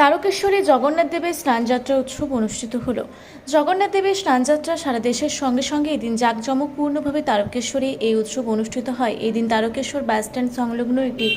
তারকেশ্বরে জগন্নাথ দেবের স্নানযাত্রা উৎসব অনুষ্ঠিত হল। জগন্নাথ দেবের স্নানযাত্রা সারা দেশের সঙ্গে সঙ্গে এদিন জাঁকজমকপূর্ণভাবে তারকেশ্বরে এই উৎসব অনুষ্ঠিত হয়। এদিন তারকেশ্বর বাসস্ট্যান্ড সংলগ্ন একটি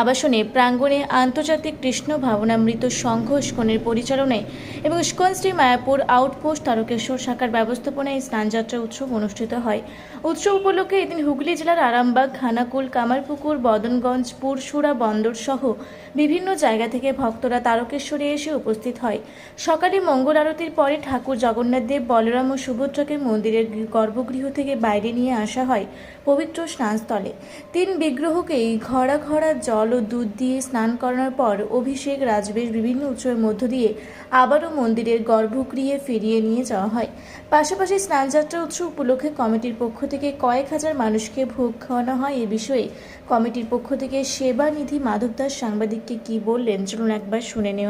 আবাসনে প্রাঙ্গণে আন্তর্জাতিক কৃষ্ণ ভাবনামৃত সংঘ ইস্কনের পরিচালনায় এবং ইস্কন শ্রী মায়াপুর আউটপোস্ট তারকেশ্বর শাখার ব্যবস্থাপনায় এই স্নানযাত্রা উৎসব অনুষ্ঠিত হয়। উৎসব উপলক্ষে এদিন হুগলি জেলার আরামবাগ খানাকুল কামারপুকুর, বদনগঞ্জ পুরসুরা বন্দর সহ বিভিন্ন জায়গা থেকে ভক্তরা তারকেশ্বরে এসে উপস্থিত হয়। সকালে মঙ্গল আরতির পরে ঠাকুর জগন্নাথ দেব, বলরাম ও সুভদ্রাকে মন্দিরের গর্ভগৃহ থেকে বাইরে নিয়ে আসা হয় পবিত্র স্নানস্থলে। তিন বিগ্রহকেই ঘরা ঘরা জল ও দুধ দিয়ে স্নান করানোর পর অভিষেক রাজবেশ বিভিন্ন উৎসবের মধ্য দিয়ে আবারও মন্দিরের গর্ভগৃহে ফিরিয়ে নিয়ে যাওয়া হয়। পাশাপাশি স্নানযাত্রা উৎসব উপলক্ষে কমিটির পক্ষ থেকে কয়েক হাজার মানুষকে ভোগ খাওয়ানো হয়। এ বিষয়ে কমিটির পক্ষ থেকে সেবা নিধি মাধব দাস সাংবাদিককে কি বললেন, চলুন একবার শুনে নেওয়া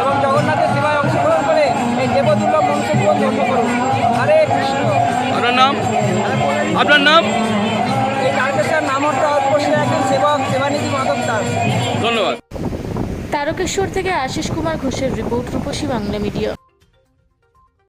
এবং জগন্নাথের সেবায় অংশগ্রহণ করে এই দেবদুর্লভ জীবন ধন্য করুন। হরে কৃষ্ণ। আপনার নাম? আপনার নাম? এই তারকেশ্বর নামর্থ আউটপোস্টের একজন সেবক সেবানিধি মাধব দাস। ধন্যবাদ। তারকেশ্বর থেকে আশিস কুমার ঘোষের রিপোর্ট রূপসী বাংলা মিডিয়া।